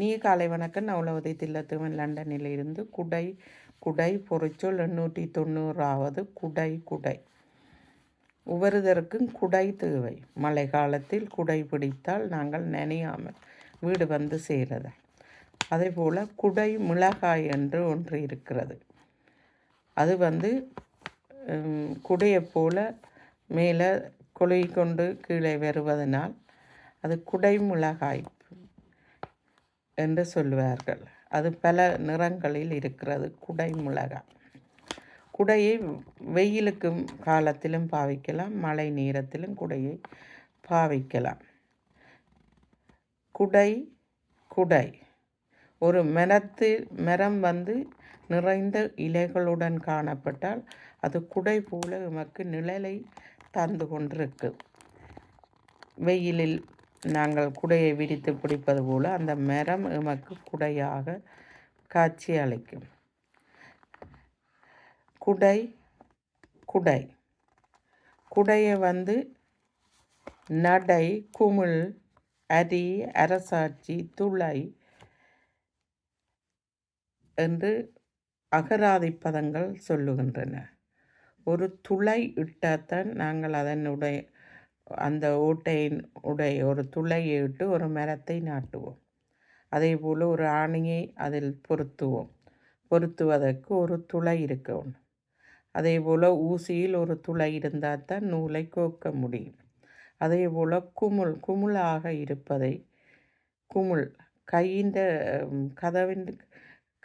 நீ காலை வணக்கம். நான் உலகத்தை தில்லத்துவன் லண்டனில் இருந்து குடை குடை பொறிச்சொல் எண்ணூற்றி தொண்ணூறாவது குடை குடை. உவருதற்கும் குடை தேவை. மழை காலத்தில் குடை பிடித்தால் நாங்கள் நினையாமல் வீடு வந்து சேரத அதே போல் குடை மிளகாய் என்று ஒன்று இருக்கிறது. அது வந்து குடையை போல் மேலே கொலை கொண்டு கீழே வருவதனால் அது குடை மிளகாய் என்று சொல்லுவார்கள். அது பல நிறங்களில் இருக்கிறது. குடை மிளகாய் குடையை வெயிலுக்கும் காலத்திலும் பாவிக்கலாம். மழை நேரத்திலும் குடையை பாவிக்கலாம். குடை குடை. ஒரு மரத்து மரம் வந்து நிறைந்த இலைகளுடன் காணப்பட்டால் அது குடை போல நமக்கு நிழலை தந்து கொண்டிருக்கு. வெயிலில் நாங்கள் குடையை விரித்து பிடிப்பது போல் அந்த மரம் எமக்கு குடையாக காட்சி அளிக்கும். குடை குடை. குடையை வந்து நடை குமிழ் அரி அரசாட்சி துளை என்று அகராதி பதங்கள் சொல்லுகின்றன. ஒரு துளை இட்டால்தான் நாங்கள் அதனுடைய அந்த ஓட்டையின் உடைய ஒரு துளையை இட்டு ஒரு மரத்தை நாட்டுவோம். அதே போல் ஒரு ஆணியை அதில் பொருத்துவோம். பொருத்துவதற்கு ஒரு துளை இருக்கும் அதே போல் ஊசியில் ஒரு துளை இருந்தால் தான் நூலை கோக்க முடியும். அதே போல் குமுள் குமுளாக இருப்பதை குமுள் கையின் கதவின்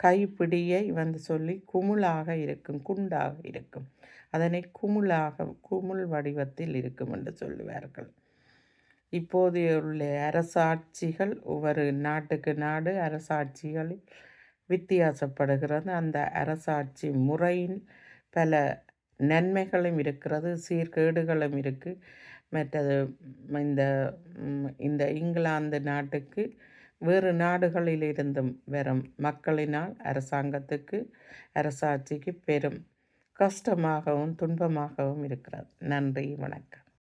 கைப்பிடியை வந்து சொல்லி குமுளாக இருக்கும் குண்டாக இருக்கும். அதனை குமுளாக குமுள் வடிவத்தில் இருக்கும் என்று சொல்லுவார்கள். இப்போதைய உள்ள அரசாட்சிகள் ஒவ்வொரு நாட்டுக்கு நாடு அரசாட்சிகளில் வித்தியாசப்படுகிறது. அந்த அரசாட்சி முறையின் பல நன்மைகளும் இருக்கிறது சீர்கேடுகளும் இருக்குது மற்றது இந்த இந்த இங்கிலாந்து நாட்டுக்கு வேறு நாடுகளிலிருந்தும் வரும் மக்களினால் அரசாங்கத்துக்கு அரசாட்சிக்கு பெரும் கஷ்டமாகவும் துன்பமாகவும் இருக்கிறது நன்றி வணக்கம்.